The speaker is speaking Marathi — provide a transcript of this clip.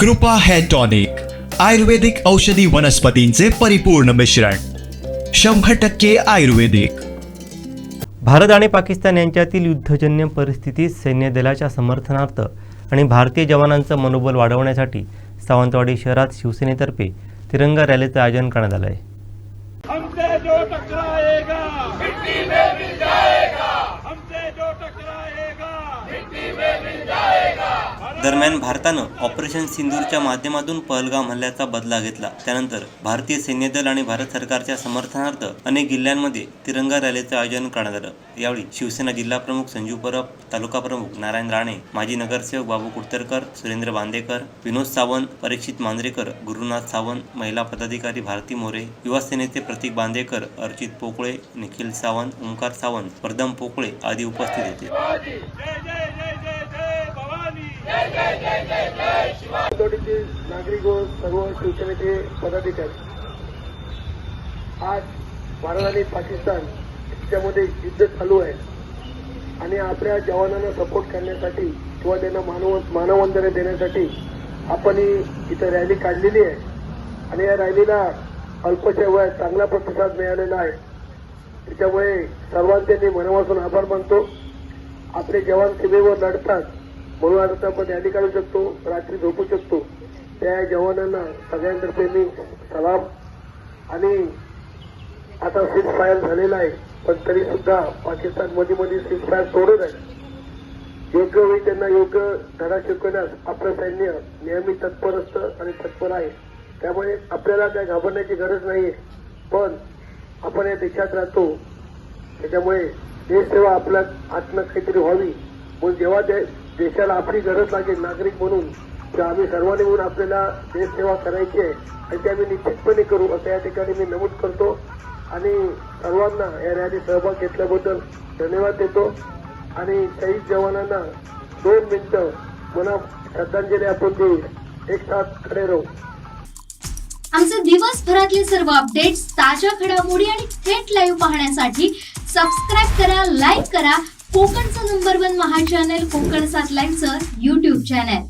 कृपा हेअर टॉनिक आयुर्वेदिक औषधी वनस्पतींचे परिपूर्ण मिश्रण शंभर टक्के आयुर्वेदिक. भारत आणि पाकिस्तान यांच्यातील युद्धजन्य परिस्थितीत सैन्य दलाच्या समर्थनार्थ आणि भारतीय जवानांचं मनोबल वाढवण्यासाठी सावंतवाडी शहरात शिवसेनेतर्फे तिरंगा रॅलीचं आयोजन करण्यात आलं आहे दरम्यान भारतानं ऑपरेशन सिंदूरच्या माध्यमातून पहलगाम हल्ल्याचा बदला घेतला. त्यानंतर भारतीय सैन्य दल आणि भारत सरकारच्या समर्थनार्थ अनेक जिल्ह्यांमध्ये तिरंगा रॅलीचं आयोजन करण्यात आलं. यावेळी शिवसेना जिल्हा प्रमुख संजू परब तालुका प्रमुख नारायण राणे माजी नगरसेवक बाबू कुडतरकर सुरेंद्र बांदेकर विनोद सावंत परीक्षित मांजरेकर गुरुनाथ सावंत महिला पदाधिकारी भारती मोरे युवा सेनेचे प्रतीक बांदेकर अर्चित पोकळे निखिल सावंत ओंकार सावंत प्रदम पोकळे आदी उपस्थित होते. नागरिक व सर्व शिवसेनेचे पदाधिकारी. आज भारत आणि पाकिस्तान याच्यामध्ये युद्ध चालू आहे. आणि आपल्या जवानांना सपोर्ट करण्यासाठी किंवा त्यांना मानव मानवंदना देण्यासाठी आपण ही इथं रॅली काढलेली आहे. आणि या रॅलीला अल्पशा वयात चांगला प्रतिसाद मिळालेला आहे. त्याच्यामुळे सर्वांचे मी मनापासून आभार मानतो. आपले जवान सीमेवर लढतात म्हणून आज आपण रॅली काढू शकतो रात्री झोपू शकतो. त्या जवानांना सगळ्यांतर्फे मी सलाम. आणि आता सीज फायर झालेला आहे पण तरी सुद्धा पाकिस्तानमध्ये मध्ये सीज फायर सोडत आहे. योग्य वेळी त्यांना योग्य धडा शिकवण्यास आपलं सैन्य नेहमी तत्पर असतं आणि तत्पर आहे. त्यामुळे आपल्याला काय घाबरण्याची गरज नाहीये. पण आपण या देशात राहतो. त्याच्यामुळे देशसेवा आपल्या आतनं काहीतरी व्हावी. म्हणून जेव्हा देशाला आपली गरज लागेल नागरिक म्हणून तर आम्ही सर्वांनी म्हणून आपल्याला देशसेवा करायची आहे आणि ते आम्ही निश्चितपणे करू असं या ठिकाणी मी नमूद करतो. आणि सर्वांना या रॅली सहभाग घेतल्याबद्दल धन्यवाद देतो. आणि शहीद जवानांना दोन मिनिटं मला श्रद्धांजली आपण देऊ. एक साथ खडे राहू. आमचे दिवसभरातले सर्व अपडेट्स ताज्या घडामोडी आणि थेट लाईव्ह पाहण्यासाठी सबस्क्राईब करा लाईक करा. कोकणचं नंबर वन महा चॅनल कोकण सात लाईव्हचं युट्यूब चॅनल